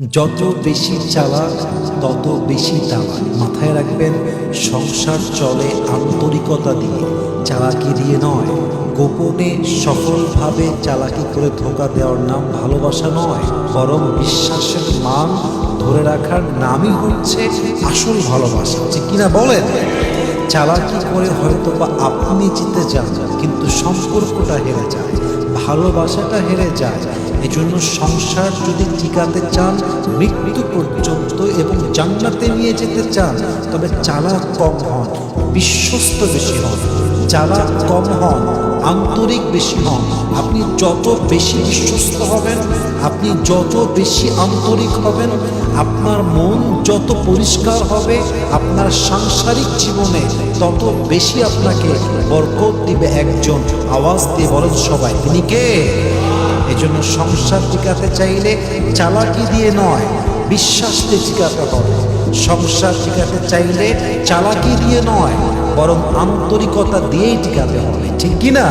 যত বেশি চালাক, তত বেশি তালাক মাথায় রাখবেন, সংসার চলে আন্তরিকতা দিয়ে। চালাকি দিয়ে নয়, গোপনে সফলভাবে চালাকি করে ধোকা দেওয়ার নাম ভালোবাসা নয়, বরং বিশ্বাসের মান ধরে রাখার নামই হচ্ছে আসল ভালোবাসা। যে কিনা বলেন? চালাকি করে হয়তো বা আপনি জিতে যান, কিন্তু সম্পর্কটা হেরে যায়, ভালোবাসাটা হেরে যায়। এজন্য সংসার যদি টিকাতে চান, মৃত্যু পর্যন্ত এবং জান্নাতে নিয়ে যেতে চান, তবে চালা কম হন, বিশ্বস্ত বেশি হন। চালা কম হন, আন্তরিক বেশি হন। আপনি যত বেশি বিশ্বস্ত হবেন, আপনি যত বেশি আন্তরিক হবেন, আপনার মন যত পরিষ্কার হবে, আপনার সাংসারিক জীবনে তত বেশি আপনাকে বরকত দিবে একজন। আওয়াজ দিয়ে বলেন সবাই, তিনি কে? এই জন্য সংসার টিকাতে চাইলে চালাকি দিয়ে নয় বিশ্বাসকে টিকাতে হবে। সংসার টিকাতে চাইলে চালাকি দিয়ে নয়, বরং আন্তরিকতা দিয়েই টিকাতে হবে। ঠিক কিনা?